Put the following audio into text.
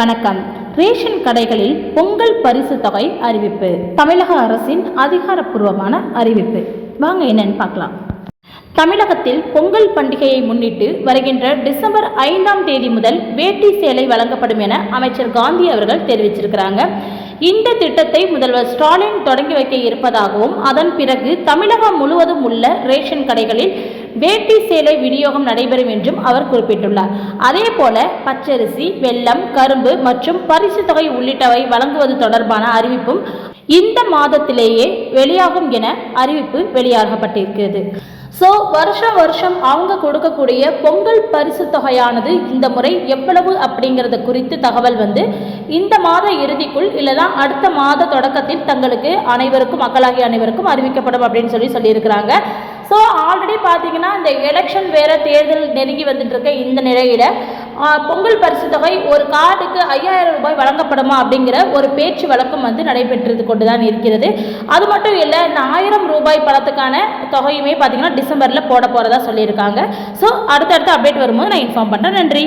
வணக்கம். ரேஷன் கடைகளில் பொங்கல் பரிசு தொகை அறிவிப்பு. தமிழக அரசின் அதிகாரப்பூர்வமான அறிவிப்பு. வாங்க என்னன்னு பார்க்கலாம். தமிழகத்தில் பொங்கல் பண்டிகையை முன்னிட்டு வருகின்ற டிசம்பர் ஐந்தாம் தேதி முதல் வேட்டி சேலை வழங்கப்படும் என அமைச்சர் காந்தி அவர்கள் தெரிவிச்சிருக்கிறாங்க. இந்த திட்டத்தை முதல்வர் ஸ்டாலின் தொடங்கி வைக்க இருப்பதாகவும் அதன் பிறகு தமிழகம் முழுவதும் உள்ள ரேஷன் கடைகளில் வேட்டி சேலை விநியோகம் நடைபெறும் என்றும் அவர் குறிப்பிட்டுள்ளார். அதே போல பச்சரிசி வெல்லம் கரும்பு மற்றும் பரிசு தொகை உள்ளிட்டவை வழங்குவது தொடர்பான அறிவிப்பும் இந்த மாதத்திலேயே வெளியாகும் என அறிவிப்பு வெளியாகப்பட்டிருக்கிறது. ஸோ வருஷம் வருஷம் அவங்க கொடுக்கக்கூடிய பொங்கல் பரிசு தொகையானது இந்த முறை எவ்வளவு அப்படிங்கிறத குறித்து தகவல் வந்து இந்த மாத இறுதிக்குள் இல்லைனா அடுத்த மாத தொடக்கத்தில் தங்களுக்கு அனைவருக்கும் மக்களாகிய அனைவருக்கும் அறிவிக்கப்படும் அப்படின்னு சொல்லி சொல்லியிருக்கிறாங்க. ஸோ ஆல்ரெடி பார்த்தீங்கன்னா இந்த எலெக்ஷன் வேற தேர்தல் நெருங்கி வந்துட்டு இருக்க இந்த நிலையில பொங்கல் பரிசு தொகை ஒரு கார்டுக்கு ஐயாயிரம் ரூபாய் வழங்கப்படுமா அப்படிங்கிற ஒரு பேச்சு வழக்கம் வந்து நடைபெற்றது கொண்டு தான் இருக்கிறது. அது மட்டும் இல்லை இந்த ஆயிரம் ரூபாய் பணத்துக்கான தொகையுமே பார்த்தீங்கன்னா டிசம்பரில் போட போகிறதா சொல்லியிருக்காங்க. ஸோ அடுத்தடுத்த அப்டேட் வரும்போது நான் இன்ஃபார்ம் பண்ணுறேன் நன்றி.